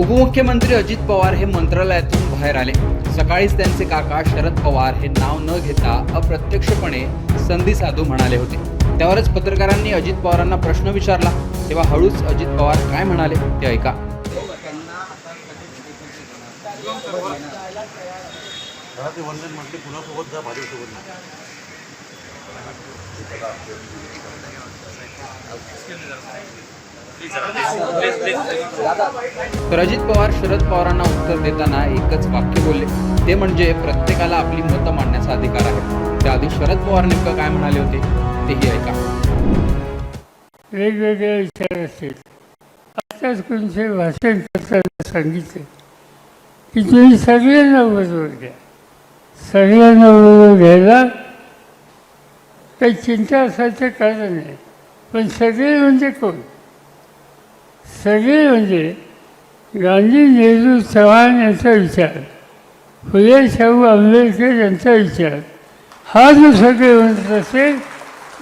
उपमुख्यमंत्री अजित पवार हे मंत्रालयातून बाहेर आले. सकाळीच त्यांचे काका शरद पवार हे नाव न घेता अप्रत्यक्षपणे संधी साधू म्हणाले होते. त्यावरच पत्रकारांनी अजित पवारांना प्रश्न विचारला. तेव्हा हळूच अजित पवार काय म्हणाले ते ऐका. जा अजित पवार शरद पवारांना उत्तर देताना एकच वाक्य बोलले. ते म्हणजे प्रत्येकाला आपली मतं मांडण्याचा अधिकार आहे. त्याआधी शरद पवार नेमकं काय म्हणाले होते तेही ऐका. वेगवेगळे विचार असतील. आताच कोणते भाषण करताना सांगितले. की तुम्ही सगळ्यांना बरोबर घ्या. सगळ्यांना बरोबर घ्यायला काही चिंता असायचं कारण नाही. पण सगळे म्हणजे कोण? सगळे म्हणजे गांधी नेहरू चव्हाण यांचा विचार फुले शाहू आंबेडकर यांचा विचार. हा जो सगळे म्हणत असेल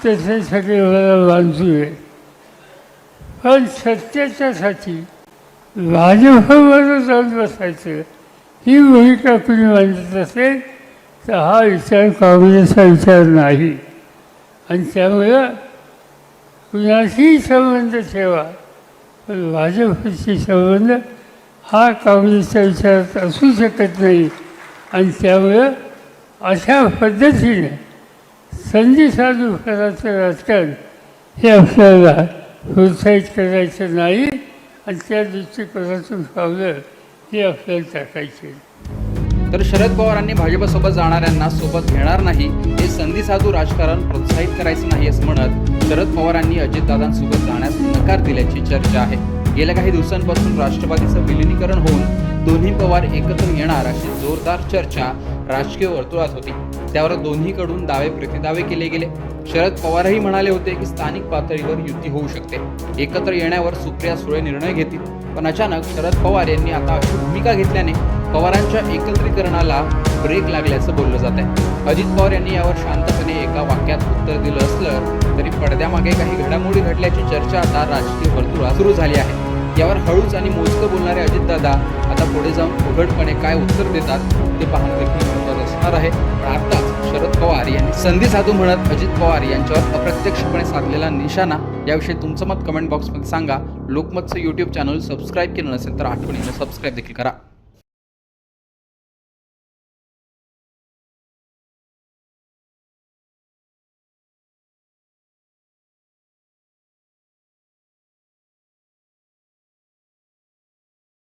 तसे सगळे मला बांधू आहे पण सत्याच्यासाठी भाजपवर जाऊन बसायचं ही भूमिका कुणी मांडत असेल तर हा विचार काँग्रेसचा विचार नाही. आणि त्यामुळं कुणाशीही संबंध ठेवा. पण भाजपशी संबंध हा काँग्रेसच्या विचारात असू शकत नाही. आणि त्यामुळं अशा पद्धतीने संधी साधू करायचं राजकारण हे आपल्याला प्रोत्साहित करायचं नाही आणि त्या दृष्टिकोनातून पावलं हे आपल्याला टाकायचे. तर शरद पवारांनी भाजपसोबत जाणाऱ्यांना सोबत घेणार नाही आणि संधी साधू राजकारण प्रोत्साहित करायचं नाही असं म्हणत शरद पवारांनी अजितदादांसोबत जाण्यास नकार दिल्याची चर्चा आहे. गेल्या काही दिवसांपासून राष्ट्रवादीचं विलिनीकरण होऊन दोन्ही पवार एकत्र येणार अशी जोरदार चर्चा राजकीय वर्तुळात होती. त्यावर दोन्हीकडून दावे प्रतिदावे केले गेले. शरद पवारही म्हणाले होते की स्थानिक पातळीवर युती होऊ शकते. एकत्र येण्यावर सुप्रिया सुळे निर्णय घेतील. पण अचानक शरद पवार यांनी आता अशी भूमिका घेतल्याने पवारांच्या एकत्रीकरणाला ब्रेक लागल्याचं बोललं जात आहे अजित पवार यांनी यावर शांतपणे एका वाक्यात उत्तर दिलं असलं तरी पडद्यामागे काही घडामोडी घडल्याची चर्चा आता राजकीय वर्तुळात सुरू झाली आहे. यावर हळूच आणि मोजकं बोलणारे अजितदादा आता पुढे जाऊन उघडपणे काय उत्तर देतात ते पाहणं देखील महत्वाचं असणार आहे. पण आताच शरद पवार यांनी संधी साधू म्हणत अजित पवार यांच्यावर अप्रत्यक्षपणे साधलेला निशाणा याविषयी तुमचं मत कमेंट बॉक्समध्ये सांगा. लोकमतचं यूट्यूब चॅनल सबस्क्राईब केलं नसेल तर आठवणीनं सबस्क्राईब देखील करा.